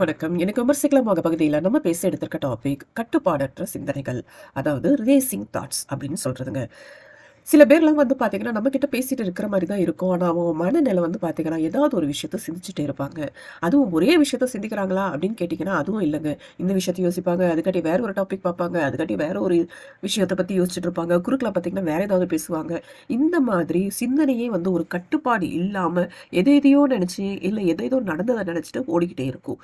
வணக்கம். எனக்கு விமர்சிக்கலமாக பகுதியில் நம்ம பேச எடுத்திருக்க டாபிக் கட்டுப்பாடற்ற சிந்தனைகள். அதாவது ரேசிங் தாட்ஸ் அப்படின்னு சொல்கிறதுங்க சில பேர்லாம் வந்து பார்த்தீங்கன்னா நம்ம கிட்ட பேசிட்டு இருக்கிற மாதிரி தான் இருக்கும். ஆனால் அவங்க மனநிலை வந்து பார்த்தீங்கன்னா ஏதாவது ஒரு விஷயத்த சிந்திச்சுட்டே இருப்பாங்க. அதுவும் ஒரே விஷயத்த சிந்திக்கிறாங்களா அப்படின்னு கேட்டிங்கன்னா அதுவும் இல்லைங்க. இந்த விஷயத்த யோசிப்பாங்க. அதுக்காட்டி வேற ஒரு டாபிக் பார்ப்பாங்க. அதுக்காட்டி வேற ஒரு விஷயத்தை பற்றி யோசிச்சுட்டு இருப்பாங்க. குறுக்கில் பார்த்தீங்கன்னா வேற ஏதாவது பேசுவாங்க. இந்த மாதிரி சிந்தனையே வந்து ஒரு கட்டுப்பாடு இல்லாமல் எதை எதையோ நினச்சி இல்லை எதை ஏதோ நடந்ததை நினச்சிட்டு ஓடிக்கிட்டே இருக்கும்.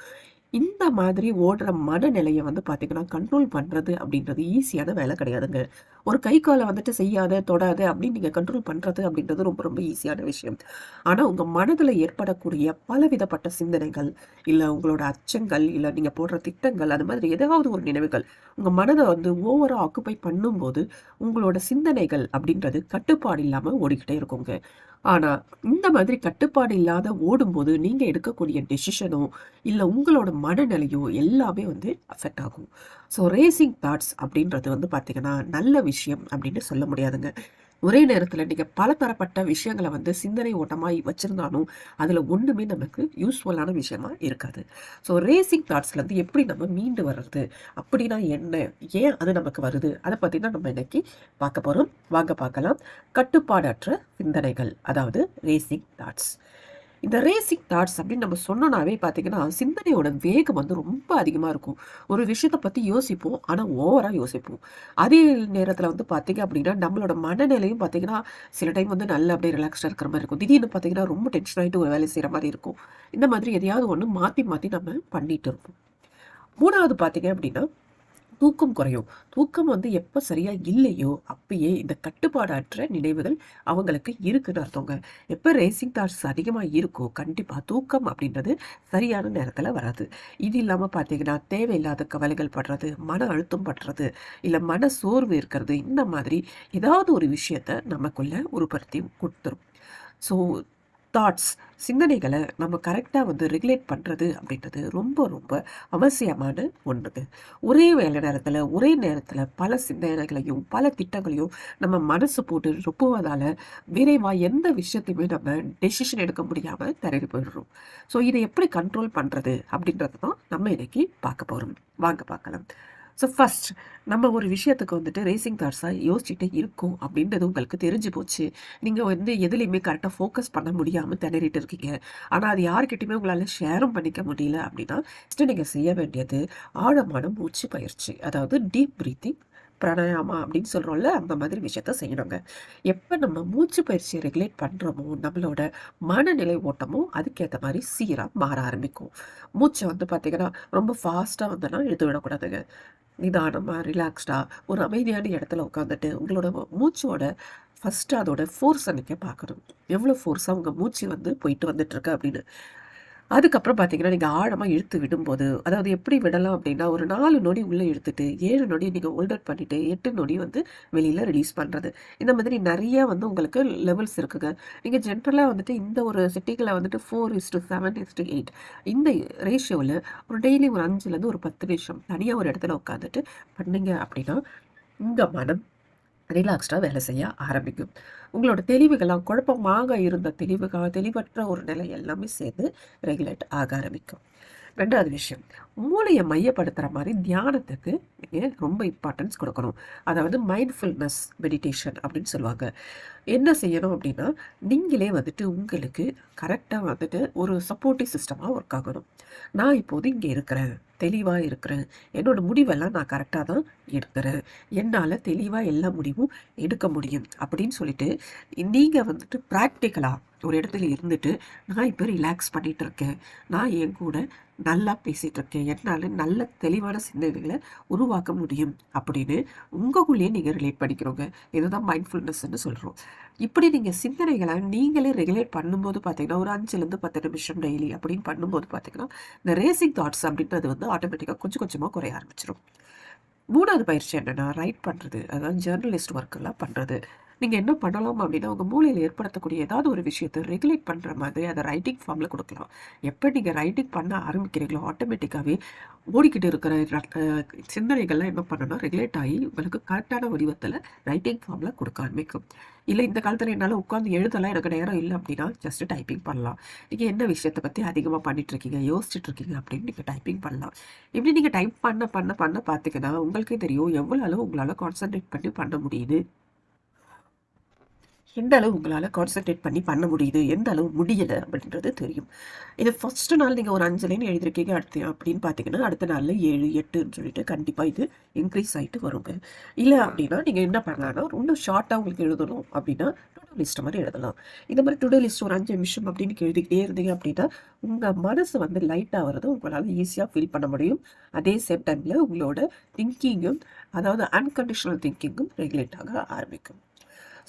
இந்த மாதிரி ஓடுற மனநிலையை வந்து பார்த்தீங்கன்னா கண்ட்ரோல் பண்ணுறது அப்படின்றது ஈஸியான வேலை கிடையாதுங்க. ஒரு கை காலை வந்துட்டு செய்யாத தொடாது அப்படின்னு நீங்கள் கண்ட்ரோல் பண்ணுறது அப்படின்றது ரொம்ப ரொம்ப ஈஸியான விஷயம். ஆனால் உங்கள் மனதில் ஏற்படக்கூடிய பலவிதப்பட்ட சிந்தனைகள் இல்லை உங்களோட அச்சங்கள் இல்லை நீங்கள் போடுற திட்டங்கள் அது மாதிரி ஏதாவது ஒரு நினைவுகள் உங்கள் மனதை வந்து ஓவராக ஆக்குப்பை பண்ணும்போது உங்களோட சிந்தனைகள் அப்படின்றது கட்டுப்பாடு இல்லாமல் ஓடிக்கிட்டே இருக்குங்க. ஆனால் இந்த மாதிரி கட்டுப்பாடு இல்லாத ஓடும்போது நீங்கள் எடுக்கக்கூடிய டெசிஷனோ இல்லை உங்களோட மனநிலையோ எல்லாமே வந்து அஃபெக்ட் ஆகும். ஸோ ரேசிங் தாட்ஸ் அப்படின்றது வந்து பார்த்திங்கன்னா நல்ல விஷயம் அப்படின்னு சொல்ல முடியாதுங்க. ஒரே நேரத்தில் நீங்கள் பல தரப்பட்ட விஷயங்களை வந்து சிந்தனை ஓட்டமாக வச்சுருந்தாலும் அதில் ஒன்றுமே நமக்கு யூஸ்ஃபுல்லான விஷயமா இருக்காது. ஸோ ரேசிங் தாட்ஸ்லேருந்து எப்படி நம்ம மீண்டு வர்றது? அப்படின்னா என்ன? ஏன் அது நமக்கு வருது? அதை பற்றி தான் நம்ம இன்னைக்கு பார்க்க போகிறோம் வாங்க பார்க்கலாம். கட்டுப்பாடற்ற சிந்தனைகள் அதாவது ரேசிங் தாட்ஸ் இந்த ரேசிங் தாட்ஸ் அப்படின்னு நம்ம சொன்னோன்னாவே பார்த்தீங்கன்னா சிந்தனையோட வேகம் வந்து ரொம்ப அதிகமாக இருக்கும். ஒரு விஷயத்தை பற்றி யோசிப்போம் ஆனால் ஓவராக யோசிப்போம். அதே நேரத்தில் வந்து பார்த்தீங்க அப்படின்னா நம்மளோட மனநிலையும் பார்த்தீங்கன்னா சில டைம் வந்து நல்ல அப்படியே ரிலாக்ஸ்டாக இருக்கிற மாதிரி இருக்கும். திடீர்னு பார்த்தீங்கன்னா ரொம்ப டென்ஷன் ஆகிட்டு ஒரு வேலை செய்கிற மாதிரி இருக்கும். இந்த மாதிரி எதையாவது ஒன்று மாற்றி மாற்றி நம்ம பண்ணிட்டு இருப்போம். மூணாவது பார்த்தீங்க அப்படின்னா தூக்கம் குறையும். தூக்கம் வந்து எப்போ சரியாக இல்லையோ அப்பயே இந்த கட்டுப்பாடற்ற நினைவுகள் அவங்களுக்கு இருக்குன்னு அர்த்தங்க. எப்போ ரேசிங் தாட்ஸ் அதிகமாக இருக்கோ கண்டிப்பாக தூக்கம் அப்படின்றது சரியான நேரத்தில் வராது. இது இல்லாமல் பார்த்தீங்கன்னா தேவையில்லாத கவலைகள் படுறது மன அழுத்தம் படுறது இல்லை மன சோர்வு இருக்கிறது இந்த மாதிரி ஏதாவது ஒரு விஷயத்த நமக்குள்ளே உருப்படுத்தி கொடுத்துரும். ஸோ தாட்ஸ் சிந்தனைகளை நம்ம கரெக்டாக வந்து ரெகுலேட் பண்ணுறது அப்படின்றது ரொம்ப ரொம்ப அவசியமான ஒன்றுது. ஒரே வேலை நேரத்தில் ஒரே நேரத்தில் பல சிந்தனைகளையும் பல திட்டங்களையும் நம்ம மனசு போட்டு ரொப்புவதால் விரைவாக எந்த விஷயத்தையுமே நம்ம டெசிஷன் எடுக்க முடியாமல் தரடி போயிடுறோம். ஸோ இதை எப்படி கண்ட்ரோல் பண்ணுறது அப்படின்றது தான் நம்ம இன்னைக்கு பார்க்க போகிறோம் வாங்க பார்க்கலாம். ஸோ ஃபஸ்ட் நம்ம ஒரு விஷயத்துக்கு வந்துட்டு ரேசிங் தாட்ஸாக யோசிச்சுட்டே இருக்கும் அப்படின்றது உங்களுக்கு தெரிஞ்சு போச்சு. நீங்கள் வந்து எதுலேயுமே கரெக்டாக ஃபோக்கஸ் பண்ண முடியாமல் திணறிட்டு இருக்கீங்க. ஆனால் அது யாருக்கிட்டையுமே உங்களால் ஷேரும் பண்ணிக்க முடியல அப்படின்னா ஃபஸ்ட்டு நீங்கள் செய்ய வேண்டியது ஆழமான மூச்சு பயிற்சி. அதாவது டீப் ப்ரீத்திங் பிராணாயாமா அப்படின்னு சொல்கிறோம்ல அந்த மாதிரி விஷயத்த செய்யணுங்க. எப்போ நம்ம மூச்சு பயிற்சியை ரெகுலேட் பண்ணுறோமோ நம்மளோட மனநிலை ஓட்டமோ அதுக்கேற்ற மாதிரி சீராக மாற ஆரம்பிக்கும். மூச்சை வந்து பார்த்திங்கன்னா ரொம்ப ஃபாஸ்ட்டாக வந்தோன்னா இழுத்து விடக்கூடாதுங்க. நிதானமாக ரிலாக்ஸ்டாக ஒரு அமைதியான இடத்துல உட்காந்துட்டு உங்களோட மூச்சோட ஃபஸ்ட்டு அதோட ஃபோர்ஸை நீங்கள் பார்க்கணும். எவ்வளோ ஃபோர்ஸாக உங்கள் மூச்சு வந்து போயிட்டு வந்துட்டுருக்கு அப்படின்னு. அதுக்கப்புறம் பார்த்தீங்கன்னா நீங்கள் ஆழமாக இழுத்து விடும்போது அதாவது எப்படி விடலாம் அப்படின்னா ஒரு நாலு நொடி உள்ளே இழுத்துட்டு ஏழு நொடி நீங்கள் ஹோல்டர் பண்ணிவிட்டு எட்டு நொடி வந்து வெளியில் ரிலீஸ் பண்ணுறது இந்த மாதிரி நிறைய வந்து உங்களுக்கு லெவல்ஸ் இருக்குங்க. நீங்கள் ஜென்ரலாக வந்துட்டு இந்த ஒரு சிட்டிகளை வந்துட்டு four is to seven is to eight இந்த ரேஷியோவில் ஒரு டெய்லி ஒரு அஞ்சுலேருந்து ஒரு பத்து நிமிஷம் தனியாக ஒரு இடத்துல உட்காந்துட்டு பண்ணீங்க அப்படின்னா உங்கள் மனம் ரிலாக்ஸ்டாக வேலை செய்ய ஆரம்பிக்கும். உங்களோட தெளிவுகள்லாம் குழப்பமாக இருந்த தெளிவுகள் தெளிவற்ற ஒரு நிலை எல்லாமே சேர்ந்து ரெகுலேட் ஆக ஆரம்பிக்கும். ரெண்டாவது விஷயம் மூளையை மையப்படுத்துகிற மாதிரி தியானத்துக்கு நீங்கள் ரொம்ப இம்பார்ட்டன்ஸ் கொடுக்கணும். அதாவது மைண்ட்ஃபுல்னஸ் மெடிடேஷன் அப்படின்னு சொல்லுவாங்க. என்ன செய்யணும் அப்படின்னா நீங்களே வந்துட்டு உங்களுக்கு கரெக்டாக வந்துட்டு ஒரு சப்போர்ட்டிவ் சிஸ்டமாக ஒர்க் ஆகணும். நான் இப்போது இங்கே இருக்கிறேன் தெளிவாக இருக்கிறேன். என்னோடய முடிவெல்லாம் நான் கரெக்டாக தான் எடுக்கிறேன் என்னால் தெளிவாக எல்லா முடிவும் எடுக்க முடியும் அப்படின்னு சொல்லிட்டு நீங்கள் வந்துட்டு ப்ராக்டிக்கலாக ஒரு இடத்துல இருந்துட்டு நான் இப்போ ரிலாக்ஸ் பண்ணிகிட்டு இருக்கேன். நான் என் கூட நல்லா பேசிகிட்டு இருக்கேன். என்னால் நல்ல தெளிவான சிந்தனைகளை உருவாக்க முடியும் அப்படின்னு உங்களுக்குள்ளேயே நீங்கள் ரிலேட் பண்ணிக்கிறோங்க. இதுதான் மைண்ட்ஃபுல்னஸ்ன்னு சொல்கிறோம் இப்படி நீங்கள் சிந்தனைகளை நீங்களே ரெகுலேட் பண்ணும்போது பார்த்தீங்கன்னா ஒரு அஞ்சுலேருந்து பத்து நிமிஷம் டெய்லி அப்படின்னு பண்ணும்போது பார்த்தீங்கன்னா இந்த ரேசிங் தாட்ஸ் அப்படின்றது வந்து ஆட்டோமேட்டிக்காக கொஞ்சம் கொஞ்சமாக குறைய ஆரம்பிச்சிடும் மூணாவது பயிற்சி என்னென்னா ரைட் பண்ணுறது அதாவது ஜேர்னலிஸ்ட் ஒர்க்கெல்லாம் பண்ணுறது நீங்கள் என்ன பண்ணலாம் அப்படின்னா, உங்கள் மூலையில் ஏற்படுத்தக்கூடிய ஏதாவது ஒரு விஷயத்த ரெகுலேட் பண்ணுற மாதிரி அதை ரைட்டிங் ஃபார்மில் கொடுக்கலாம் எப்போ நீங்கள் ரைட்டிங் பண்ண ஆரம்பிக்கிறீங்களோ, ஆட்டோமேட்டிக்காகவே ஓடிக்கிட்டு இருக்கிற சிந்தனைகள்லாம் என்ன பண்ணணும் ரெகுலேட் ஆகி உங்களுக்கு கரெக்டான வடிவத்தில் ரைட்டிங் ஃபார்மில் கொடுக்க ஆரம்பிக்கும். இல்லை இந்த காலத்தில் என்னால் உட்காந்து எழுதலாம் எனக்கு நேரம் இல்லை அப்படின்னா, ஜஸ்ட்டு டைப்பிங் பண்ணலாம். நீங்கள் என்ன விஷயத்த பற்றி அதிகமாக பண்ணிகிட்ருக்கீங்க இருக்கீங்க, இருக்கீங்க அப்படின்னு நீங்கள் டைப்பிங் பண்ணலாம். இப்படி நீங்கள் டைப் பண்ண பண்ண பண்ண பார்த்தீங்கன்னா, உங்களுக்கே தெரியும் எவ்வளோ அளவு உங்களால் கான்சன்ட்ரேட் பண்ணி பண்ண முடியுது. எந்த அளவு உங்களால் கான்சன்ட்ரேட் பண்ணி பண்ண முடியுது, எந்த அளவு முடியலை அப்படின்றது தெரியும். இது ஃபஸ்ட்டு நாள் நீங்கள் ஒரு அஞ்சு லைன் எழுதிருக்கீங்க அடுத்து அப்படின்னு பார்த்தீங்கன்னா, அடுத்த நாளில் ஏழு எட்டுன்னு சொல்லிட்டு கண்டிப்பாக இது இன்க்ரீஸ் ஆகிட்டு வருங்க. இல்லை அப்படின்னா, நீங்கள் என்ன பண்ணலாம்னா, இன்னும் ஷார்ட்டாக உங்களுக்கு எழுதணும் அப்படின்னா, டுடோ லிஸ்ட் மாதிரி எழுதலாம். இந்த மாதிரி டுடோ லிஸ்ட் ஒரு அஞ்சு நிமிஷம் அப்படின்னு எழுதிக்கிட்டே இருந்தீங்க அப்படின்னா, உங்கள் மனசு வந்து லைட் ஆவறத உங்களால் ஈஸியாக ஃபீல் பண்ண முடியும். அதே சேம் டைமில் உங்களோட திங்கிங்கும், அதாவது அன்கண்டிஷனல் திங்கிங்கும் ரெகுலேட் ஆக ஆரம்பிக்கும்.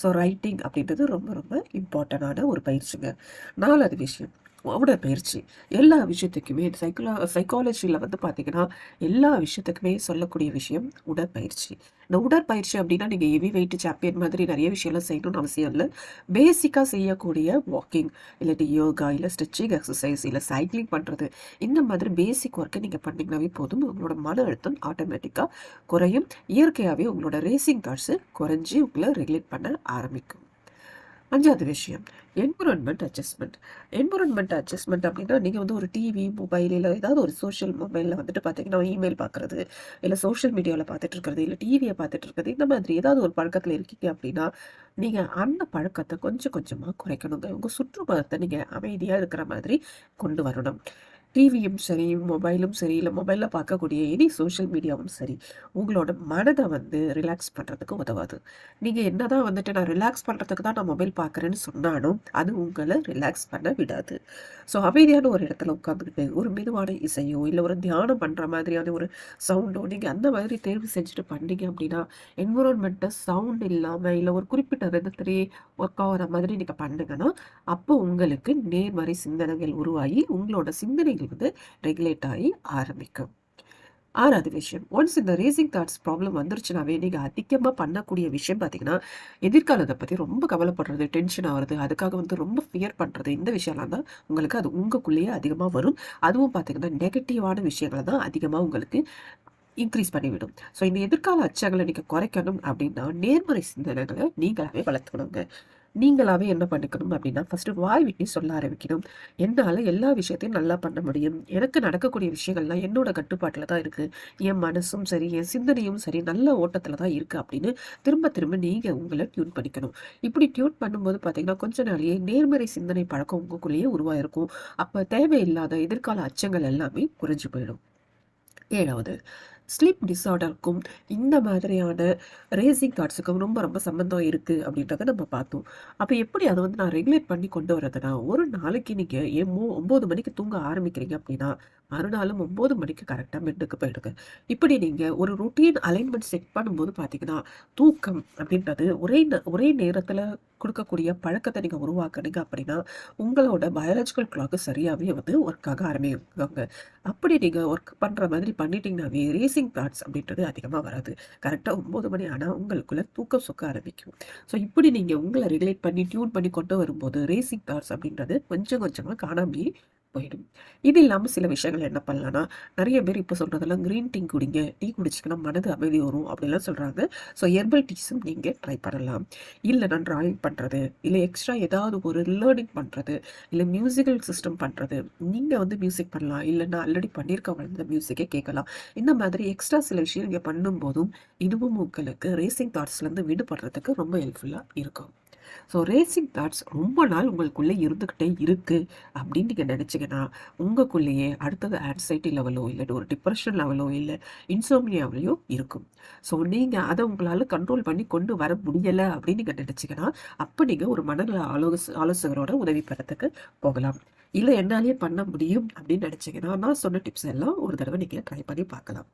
ஸோ ரைட்டிங் அப்படின்றது ரொம்ப ரொம்ப இம்பார்ட்டண்டான ஒரு பயிற்சிங்க. நாலாவது விஷயம் உடற்பயிற்சி. எல்லா விஷயத்துக்குமே சைக்கலா சைக்காலஜியில் வந்து பார்த்தீங்கன்னா, எல்லா விஷயத்துக்குமே சொல்லக்கூடிய விஷயம் உடற்பயிற்சி. இந்த உடற்பயிற்சி அப்படின்னா, நீங்கள் ஹெவி வெயிட் சாம்பியன் மாதிரி நிறைய விஷயம்லாம் செய்யணும்னு அவசியம் இல்லை பேசிக்காக செய்யக்கூடிய வாக்கிங், இல்லாட்டி யோகா, இல்லை ஸ்ட்ரெச்சிங் எக்ஸசைஸ் இல்லை சைக்கிளிங் பண்ணுறது இந்த மாதிரி பேசிக் ஒர்க்கை நீங்கள் பண்ணிங்கனாவே போதும். உங்களோட மன அழுத்தம் ஆட்டோமேட்டிக்காக குறையும். இயற்கையாகவே உங்களோட ரேசிங் தாட்ஸு குறைஞ்சு உங்களை ரெகுலேட் பண்ண ஆரம்பிக்கும். அஞ்சாவது விஷயம் என்விரான்மெண்ட் அட்ஜஸ்ட்மெண்ட் என்விரான்மெண்ட் அட்ஜஸ்ட்மெண்ட் அப்படின்னா, நீங்கள் வந்து ஒரு டிவி, மொபைல் இல்லை ஏதாவது ஒரு சோஷியல் மொபைலில் வந்துட்டு பார்த்தீங்கன்னா, இமெயில் பார்க்குறது, இல்லை சோஷியல் மீடியாவில் பார்த்துட்டு இருக்கிறது, இல்லை டிவியை பார்த்துட்டு இருக்கிறது, இந்த மாதிரி ஏதாவது ஒரு பழக்கத்தில் இருக்கீங்க அப்படின்னா, நீங்கள் அந்த பழக்கத்தை கொஞ்சம் கொஞ்சமாக குறைக்கணுங்க. உங்கள் சுற்றுப்புறத்தை நீங்கள் அமைதியாக இருக்கிற மாதிரி கொண்டு வரணும். டிவியும் சரி, மொபைலும் சரி, இல்லை மொபைலில் பார்க்கக்கூடிய எனி சோஷியல் மீடியாவும் சரி, உங்களோட மனதை வந்து ரிலாக்ஸ் பண்ணுறதுக்கு உதவாது. நீங்கள் என்ன தான் வந்துட்டு நான் ரிலாக்ஸ் பண்ணுறதுக்கு தான் நான் மொபைல் பார்க்குறேன்னு சொன்னாலும், அது உங்களை ரிலாக்ஸ் பண்ண விடாது. ஸோ அமைதியான ஒரு இடத்துல உட்காந்துக்கிட்டு, ஒரு மெதுவான இசையோ, இல்லை ஒரு தியானம் பண்ணுற மாதிரியான ஒரு சவுண்டோ, நீங்கள் அந்த மாதிரி தேர்வு செஞ்சுட்டு பண்ணீங்க அப்படின்னா, என்விரான்மெண்ட்டை சவுண்ட் இல்லாமல் இல்லை ஒரு குறிப்பிட்ட விதத்திலேயே ஒர்க் ஆகிற மாதிரி நீங்கள் பண்ணுங்கன்னா அப்போ உங்களுக்கு நேர்மறை சிந்தனைகள் உருவாகி, உங்களோட வந்து ரெகுலேட் ஆகி ஆரம்பிக்கும். ஆறாவது விஷயம். ஒன்ஸ் இந்த ரேசிங் தாட்ஸ் ப்ராப்ளம் வந்துருச்சுனாவே, நீங்கள் அதிகமாக பண்ணக்கூடிய விஷயம் பார்த்தீங்கன்னா, எதிர்காலத்தை பற்றி ரொம்ப கவலைப்படுறது, டென்ஷன் ஆகிறது அதுக்காக வந்து ரொம்ப ஃபியர் பண்ணுறது இந்த விஷயம்லாம் தான் உங்களுக்கு அது உங்களுக்குள்ளேயே அதிகமாக வரும். அதுவும் பார்த்தீங்கன்னா, நெகட்டிவான விஷயங்கள தான் அதிகமாக உங்களுக்கு இன்க்ரீஸ் பண்ணிவிடும். ஸோ இந்த எதிர்கால அச்சங்களை நீங்கள் குறைக்கணும் அப்படின்னா, நேர்மறை சிந்தனைகளை நீங்களாகவே வளர்த்துக்கணுங்க. நீங்களாவே என்ன பண்ணிக்கணும் அப்படின்னா, ஃபஸ்ட்டு வாய் விட்டு சொல்ல ஆரம்பிக்கணும். என்னால் எல்லா விஷயத்தையும் நல்லா பண்ண முடியும். எனக்கு நடக்கக்கூடிய விஷயங்கள்லாம் என்னோட கட்டுப்பாட்டில் தான் இருக்குது என் மனசும் சரி, என் சிந்தனையும் சரி, நல்ல ஓட்டத்தில் தான் இருக்குது அப்படின்னு திரும்ப திரும்ப நீங்கள் உங்களை டியூன் பண்ணிக்கணும். இப்படி டியூன் பண்ணும்போது பார்த்தீங்கன்னா, கொஞ்ச நாளையே நேர்மறை சிந்தனை பழக்கம் உங்களுக்குள்ளேயே உருவாயிருக்கும். அப்போ தேவையில்லாத எதிர்கால அச்சங்கள் எல்லாமே குறைஞ்சு போயிடும். ஏழாவது ஸ்லீப் டிஸார்டருக்கும் இந்த மாதிரியான ரேசிங் தாட்ஸுக்கும் ரொம்ப ரொம்ப சம்மந்தம் இருக்குது அப்படின்றத நம்ம பார்த்தோம். அப்போ எப்படி அதை வந்து நான் ரெகுலேட் பண்ணி கொண்டு வரதுன்னா, ஒரு நாளைக்கு நீங்கள் ஏ மூ ஒம்பது மணிக்கு தூங்க ஆரம்பிக்கிறீங்க அப்படின்னா, மறுநாளும் ஒம்பது மணிக்கு கரெக்டாக பெட்டுக்கு போயிடுங்க. இப்படி நீங்கள் ஒரு ரொட்டீன் அலைன்மெண்ட் செட் பண்ணும்போது பார்த்தீங்கன்னா, தூக்கம் அப்படின்றது ஒரே ந ஒரே நேரத்தில் கொடுக்கக்கூடிய பழக்கத்தை நீங்கள் உருவாக்குனீங்க அப்படின்னா, உங்களோட பயாலஜிக்கல் கிளாக்கு சரியாகவே வந்து ஒர்க் ஆக ஆரம்பிக்குங்க. அப்படி நீங்கள் ஒர்க் பண்ணுற மாதிரி பண்ணிட்டீங்கன்னாவே ரேசிங் தாட்ஸ் அப்படின்றது அதிகமாக வராது. கரெக்டாக ஒம்பது மணி ஆனால் உங்களுக்குள்ளே தூக்கம் சொக்க ஆரம்பிக்கும். ஸோ இப்படி நீங்கள் உங்களை ரெகுலேட் பண்ணி, டியூன் பண்ணி கொண்டு வரும்போது, ரேசிங் தாட்ஸ் அப்படின்றது கொஞ்சம் கொஞ்சமாக காணாமல் போயிடும். இது இல்லாமல் சில விஷயங்கள் என்ன பண்ணலாம்னா, நிறைய பேர் இப்போ சொல்கிறதெல்லாம் க்ரீன் டீ குடிங்க. டீ குடிச்சிங்கன்னா மனது அமைதி வரும் அப்படிலாம் சொல்கிறாங்க ஸோ ஹெர்பல் டீஸும் நீங்கள் ட்ரை பண்ணலாம். இல்லை நான் ட்ராயிங் பண்ணுறது இல்லை எக்ஸ்ட்ரா ஏதாவது ஒரு லேர்னிங் பண்ணுறது இல்லை மியூசிக்கல் சிஸ்டம் பண்ணுறது நீங்கள் வந்து மியூசிக் பண்ணலாம். இல்லை நான் ஆல்ரெடி பண்ணியிருக்கவங்க அந்த மியூசிக்கே கேட்கலாம். இந்த மாதிரி எக்ஸ்ட்ரா சில விஷயம் நீங்கள் பண்ணும்போதும், இதுவும் உங்களுக்கு ரேசிங் தாட்ஸ்லேருந்து விடுபடுறதுக்கு ரொம்ப ஹெல்ப்ஃபுல்லாக இருக்கும். ஸோ ரேசிங் தாட்ஸ் ரொம்ப நாள் உங்களுக்குள்ளே இருந்துகிட்டே இருக்கு அப்படின்னு நீங்க நினச்சிங்கன்னா உங்களுக்குள்ளேயே அடுத்தது ஆன்சைட்டி லெவலோ, இல்லை ஒரு டிப்ரெஷன் லெவலோ, இல்ல இன்சோம்னியாவிலயோ இருக்கும். ஸோ நீங்க அத உங்களால கண்ட்ரோல் பண்ணி கொண்டு வர முடியல அப்படின்னு நீங்க நினச்சிங்கன்னா அப்ப நீங்க ஒரு மனநல ஆலோச ஆலோசகரோட உதவி பெறத்துக்கு போகலாம். இல்லை என்னாலேயே பண்ண முடியும் அப்படின்னு நினச்சிங்கன்னா நான் சொன்ன டிப்ஸ் எல்லாம் ஒரு தடவை நீங்கள் ட்ரை பண்ணி பார்க்கலாம்.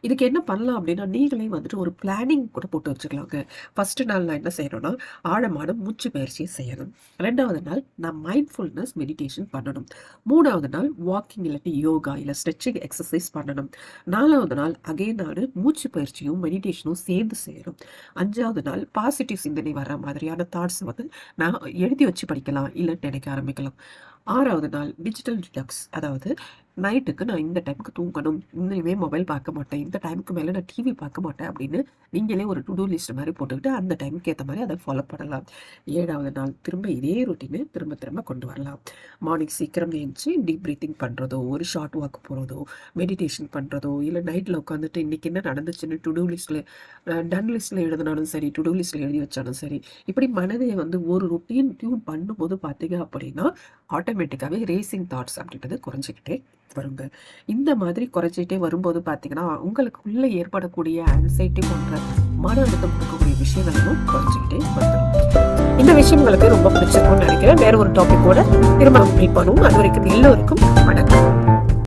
இதுக்கு என்ன பண்ணலாம் அப்படின்னா, நீங்களே வந்துட்டு ஒரு பிளானிங் கூட போட்டு வச்சுக்கலாங்க. ஃபஸ்ட்டு நாள் நான் என்ன செய்யணும்னா, ஆழமான மூச்சு பயிற்சியை செய்யணும். ரெண்டாவது நாள் நான் மைண்ட்ஃபுல்னஸ் மெடிடேஷன் பண்ணணும். மூணாவது நாள் வாக்கிங் இல்லாட்டி யோகா இல்லை ஸ்ட்ரெச்சிங் எக்ஸசைஸ் பண்ணணும். நாலாவது நாள் அகே நாடு மூச்சு பயிற்சியும், மெடிடேஷனும் சேர்ந்து செய்யணும். அஞ்சாவது நாள் பாசிட்டிவ் சிந்தனை வர மாதிரியான தாட்ஸ் வந்து நான் எழுதி வச்சு படிக்கலாம். இல்லைன்னு நினைக்க ஆரம்பிக்கலாம். ஆறாவது நாள் டிஜிட்டல் டிடக்ஸ் அதாவது நைட்டுக்கு நான் இந்த டைமுக்கு தூங்கணும். இன்னுமே மொபைல் பார்க்க மாட்டேன். இந்த டைம்க்கு மேலே நான் டிவி பார்க்க மாட்டேன் அப்படின்னு நீங்களே ஒரு டு டூ லிஸ்ட் மாதிரி போட்டுக்கிட்டு அந்த டைமுக்கு ஏற்ற மாதிரி அதை ஃபாலோ பண்ணலாம். ஏழாவது நாள் திரும்ப இதே ரொட்டீனை திரும்ப திரும்ப கொண்டு வரலாம். மார்னிங் சீக்கிரம் எந்திச்சு டீப் ப்ரீத்திங் பண்ணுறதோ ஒரு ஷார்ட் வாக் போகிறதோ மெடிடேஷன் பண்ணுறதோ இல்லை நைட்டில் உட்காந்துட்டு இன்றைக்கி என்ன நடந்துச்சுன்னு டு டூ லிஸ்ட்ல டன் லிஸ்ட்ல எழுதினாலும் சரி, டு டூ லிஸ்ட்டில் எழுதி வச்சாலும் சரி, இப்படி மனதை வந்து ஒரு ரொட்டீன் டியூன் பண்ணும்போது பார்த்தீங்க அப்படின்னா, ஆட்டோமேட்டிக்காகவே ரேசிங் தாட்ஸ் அப்படின்றது குறைஞ்சிக்கிட்டே வருங்க. இந்த மாதிரி குறைச்சிட்டே வரும்போது பார்த்தீங்கன்னா, உங்களுக்குள்ள ஏற்படக்கூடிய ஆன்சைட்டி போன்ற மன அழுத்தம் கொடுக்கக்கூடிய விஷயங்களும் குறைச்சிக்கிட்டே வந்துடும் இந்த விஷயம் உங்களுக்கு ரொம்ப பிடிச்சிருக்கும்னு நினைக்கிறேன். வேற ஒரு டாபிக்கோட திரும்ப மீட் பண்ணுவோம். அதுவரைக்கும் எல்லோருக்கும் வணக்கம்.